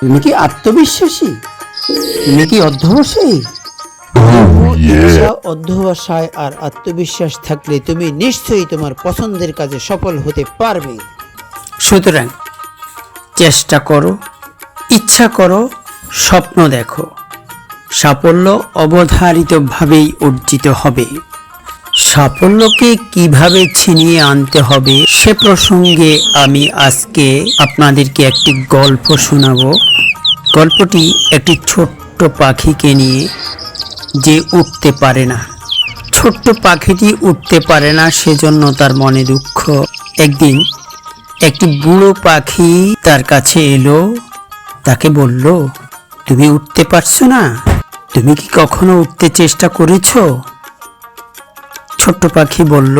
তুমি কি আত্মবিশ্বাসী? তুমি কি অধ্যবসায়ী? ইচ্ছা অধ্যবসায় আর আত্মবিশ্বাস থাকলে তুমি নিশ্চয়ই তোমার পছন্দের কাজে সফল হতে পারবে। সুতরাং চেষ্টা করো ইচ্ছা করো স্বপ্ন দেখো। সাফল্য অবধারিতভাবেই অর্জিত হবে। সাফল্যকে কীভাবে ছিনিয়ে আনতে হবে সে প্রসঙ্গে আমি আজকে আপনাদেরকে একটি গল্প শোনাবো। গল্পটি একটি ছোট্ট পাখিকে নিয়ে যে উঠতে পারে না। ছোট্ট পাখিটি উঠতে পারে না সেজন্য তার মনে দুঃখ। একদিন একটি বুড়ো পাখি তার কাছে এলো। তাকে বলল, তুমি উঠতে পারছ না? তুমি কি কখনো উঠতে চেষ্টা করেছ? ছোট্ট পাখি বলল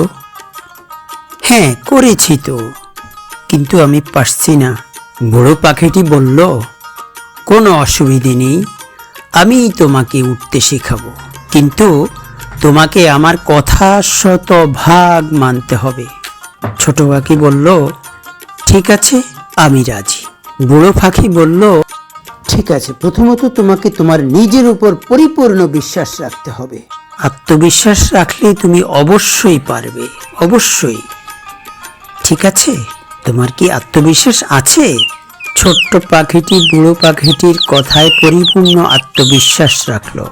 হ্যাঁ করেছি তো, কিন্তু আমি পারছি না। বুড়ো পাখিটি বলল, কোনো অসুবিধে নেই আমি তোমাকে উঠতে শেখাবো। কিন্তু তোমাকে আমার কথা শত ভাগ মানতে হবে। ছোট পাখি বলল, ঠিক আছে, আমি রাজি। বুড়ো পাখি বলল, ঠিক আছে, প্রথমত তোমাকে তোমার নিজের উপর পরিপূর্ণ বিশ্বাস রাখতে হবে। আত্মবিশ্বাস রাখলে তুমি অবশ্যই পারবে, অবশ্যই। ঠিক আছে? তোমার কি আত্মবিশ্বাস আছে? ছোট্ট পাখিটি বুড়ো পাখিটির কথায় পরিপূর্ণ আত্মবিশ্বাস রাখল।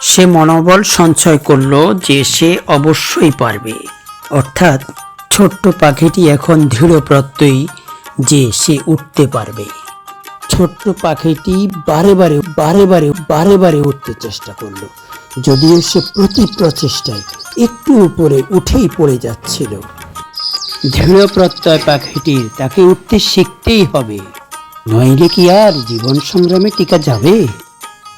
সে মনোবল সঞ্চয় করল যে সে অবশ্যই পারবে। অর্থাৎ ছোট্ট পাখিটি এখন দৃঢ় প্রত্যয়ী যে সে উঠতে পারবে। ছোট্ট পাখিটি বারে বারে বারে বারে বারে বারে উঠতে চেষ্টা করল। যদিও সে প্রতি প্রচেষ্টায় একটু উপরে উঠেই পড়ে যাচ্ছিল। দৃঢ় প্রত্যয় পাখিটির তাকে উঠতে শিখতেই হবে। নইলে কি আর জীবন সংগ্রামে টিকা যাবে?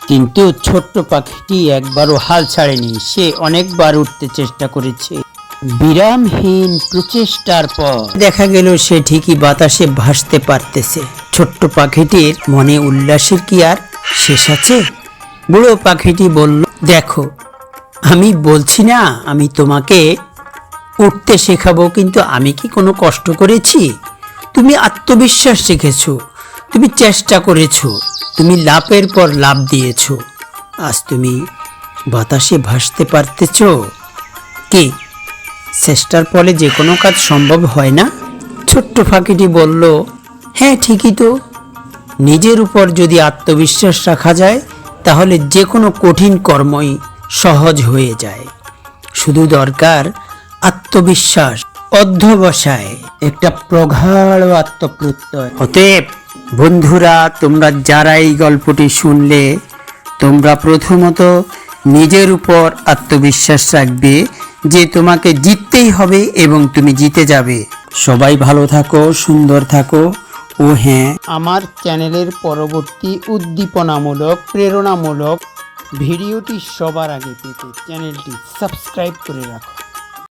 কিন্তু ছোট্ট পাখিটি একবারও হাল ছাড়েনি, সে অনেকবার উঠতে চেষ্টা করেছে। বিরামহীন প্রচেষ্টার পর দেখা গেল সে ঠিকই বাতাসে ভাসতে পারতেছে। ছোট্ট পাখিটির মনে উল্লাসের কি আর শেষ আছে? বুড়ো পাখিটি বলল দেখো, আমি বলছি না আমি তোমাকে উঠতে শেখাবো, কিন্তু আমি কি কোনো কষ্ট করেছি? তুমি আত্মবিশ্বাস শিখেছো, তুমি চেষ্টা করেছ, তুমি লাভের পর লাভ দিয়েছ। আজ তুমি বাতাসে ভাসতে পারতেছ? কি, চেষ্টার ফলে যে কোনো কাজ সম্ভব হয় না? ছোট্ট ফাঁকিটি বলল হ্যাঁ ঠিকই তো। নিজের উপর যদি আত্মবিশ্বাস রাখা যায় তাহলে যে কোনো কঠিন কর্মই সহজ হয়ে যায়। শুধু দরকার আত্মবিশ্বাস, অধ্যবসায়, একটা প্রগাঢ় আত্মপ্রত্যয়। অতএব, বন্ধুরা, তোমরা যারা এই গল্পটি শুনলে, তোমরা প্রথমত নিজের উপর আত্মবিশ্বাস রাখবে যে তোমাকে জিততেই হবে এবং তুমি জিতে যাবে। সবাই ভালো থাকো, সুন্দর থাকো। ও হ্যাঁ। আমার চ্যানেলের পরবর্তী উদ্দীপনামূলক, প্রেরণামূলক ভিডিওটি সবার আগে পেতে চ্যানেলটি সাবস্ক্রাইব করে রাখো।